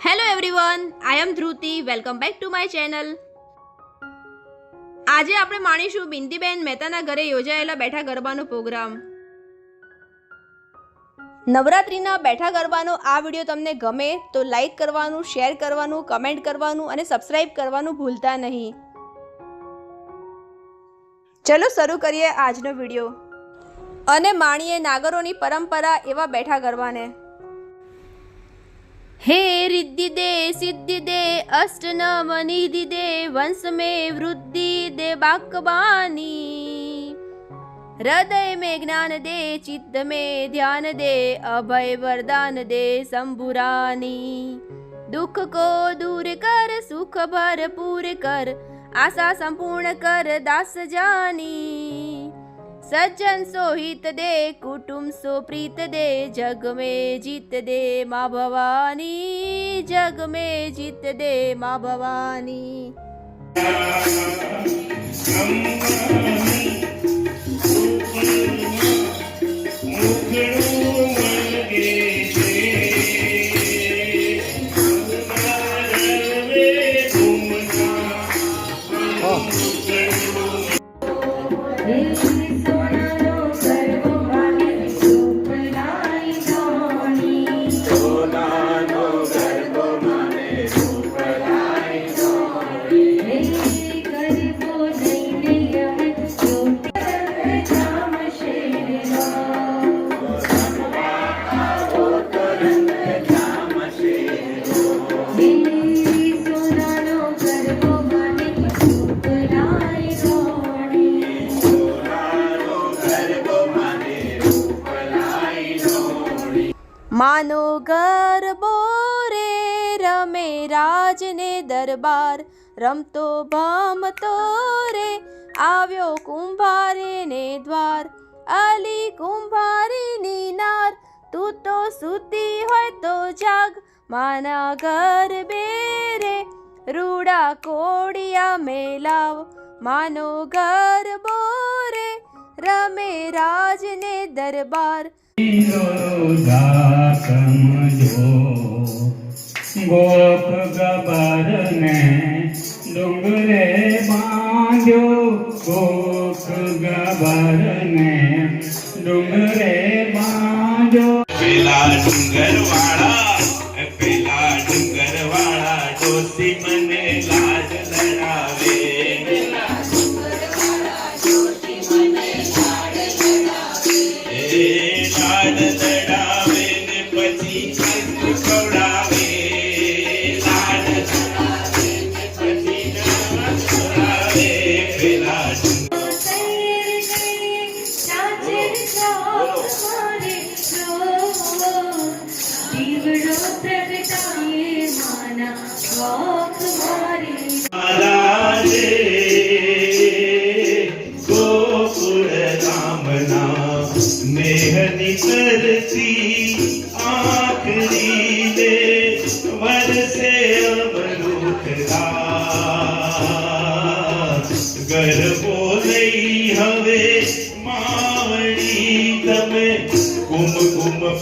Hello everyone I am Dhruti welcome back to my channel આજે આપણે માણીશું બિંદીબેન મહેતાના ઘરે યોજાયેલા બેઠા ગરબાનો પ્રોગ્રામ. નવરાત્રિના બેઠા ગરબાનો આ વીડિયો તમને ગમે તો લાઈક કરવાનું શેર કરવાનું કમેન્ટ કરવાનું અને સબસ્ક્રાઇબ કરવાનું ભૂલતા નહીં. ચલો શરૂ કરીએ આજનો વીડિયો. અને માણીએ નાગરોની પરંપરા એવા બેઠા ગરબાને. હે રિદ્ધિ દે સિદ્ધિ દે અષ્ટનમ નિધિ દે વંશ મે વૃદ્ધિ દે બાકબાની હૃદય में જ્ઞાન દે ચિત્ત में ધ્યાન દે અભય વરદાન દે શંભુરાની દુઃખ કો દૂર કર સુખ ભરપૂર કર આશા સંપૂર્ણ કર દાસ જાની સજ્જન સો હિત દે, કુટુંબ સો પ્રીત દે, જગ में જીત દે મા ભવાની, જગ में જીત દે મા ભવાની. માનો ગરબો રે રમે રાજને દરબાર, રમતો ભમતો રે, આવ્યો કુંભારે ને દ્વાર, અલી કુંભારીની નાર, તું તો સૂતી હોય તો જાગ, માના ગરબે રે રૂડા કોડિયા મેલાવ, માનો ગરબો રે રમે રાજને દરબાર સમજો ગોપ ગબરને ડુંગરે બાંધ્યો ગોપ ગબરને ડુંગરે બાંધ્યો પેલા ડુંગર વાળા પેલા ડુંગર વાળા જોતી મને લાજ લડાવે એ Oh. Uma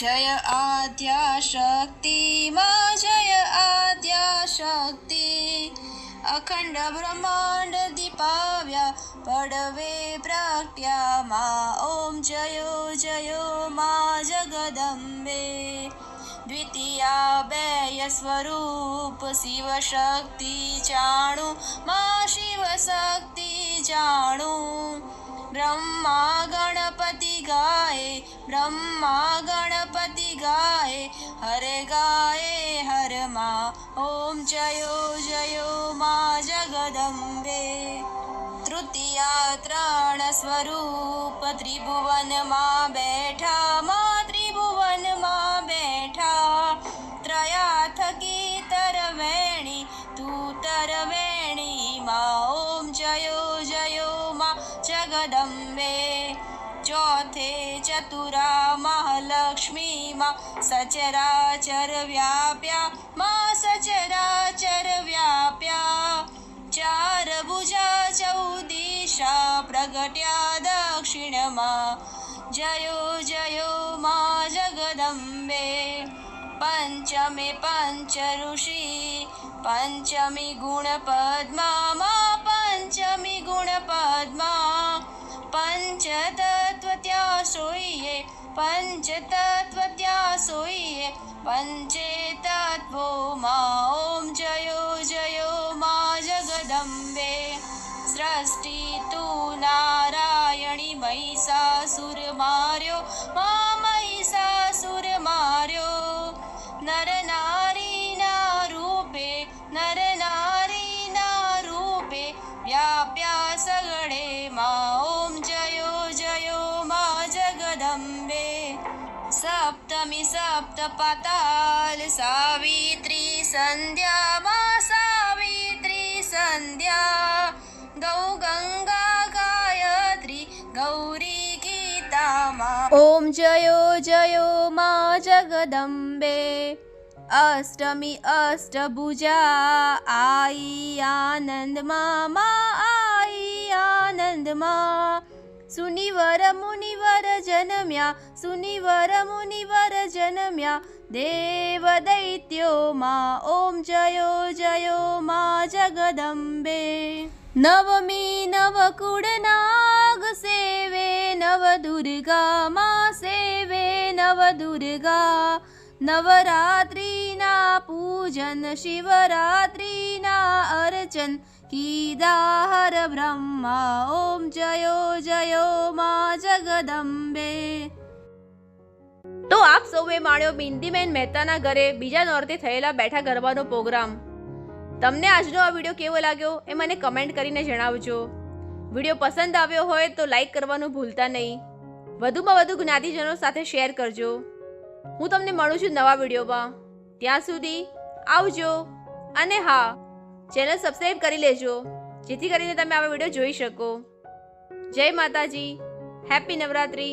જય આદ્યા શક્તિ માં જય આદ્યા શક્તિ અખંડ બ્રહ્માંડ દીપાવ્યા, પડવે પ્રગટ્યા માં ઓમ જયો જયો માં જગદંબે. દ્વિતીયા બેય સ્વરૂપ શિવ શક્તિ જાણું, માં શિવ શક્તિ જાણું. બ્રહ્મા ગણપતિ ગાય બ્રહ્મા ગણપતિ ગાય હરે ગાય હર મા ઓમ જયો જયો મા જગદંબે તૃતીયા ત્રણ સ્વરૂપ ત્રિભુવનમાં બેઠા चतुरा महालक्ष्मी मा सचराचर व्याप्या मा सचराचर व्याप्या। चारभुजा चौदिशा प्रगट्या दक्षिण मा। जयो जयो मा जगदम्बे पञ्चमे पञ्चऋषि पञ्चमी गुणपद्मा मा पञ्चमी गुणपद्मा। સોઈએ પંચ તત્વ ત્યાં સોઈએ પંચે તત્વોમાં पताल सावित्री सन्ध्या मा सावित्री सन्ध्या गौ गङ्गा गायत्री गौरी गीता मा ॐ जयो जयो मा जगदम्बे। अष्टमी अष्टभुजा आई आनन्द मा आई आयि आनन्द मा। सुनिवर मुनिवर जनम्या सुनिवर मुनिवर जनम्या। देवदैत्यो मा ॐ जयो जयो मा जगदम्बे। नवमी नवकुडनाग सेवे नवदुर्गा मा सेवे नवदुर्गा। नवरात्रिनां पूजन शिवरात्रिना अर्चन्। શિવરાત્રિના અર્ચન કીધા હર બ્રહ્મા ઓમ જયો જયો માં જગદંબે તો આપ સૌએ માણ્યો બિંદીબેન મહેતાના ઘરે બીજા નોરતે થયેલા બેઠા ગરબાનો પ્રોગ્રામ। તમને આજનો આ વીડિયો કેવો લાગ્યો એ મને કમેન્ટ કરીને જણાવજો. વીડિયો પસંદ આવ્યો હોય તો લાઈક કરવાનું ભૂલતા નહીં. વધુમાં વધુ જ્ઞાતિજનો સાથે શેર કરજો. હું તમને મળું છું નવા વિડીયોમાં. ત્યાં સુધી આવજો અને હા! ચેનલ સબસ્ક્રાઈબ કરી લેજો, જેથી કરીને તમે આવા વીડિયો જોઈ શકો. જય માતાજી, હેપી નવરાત્રી.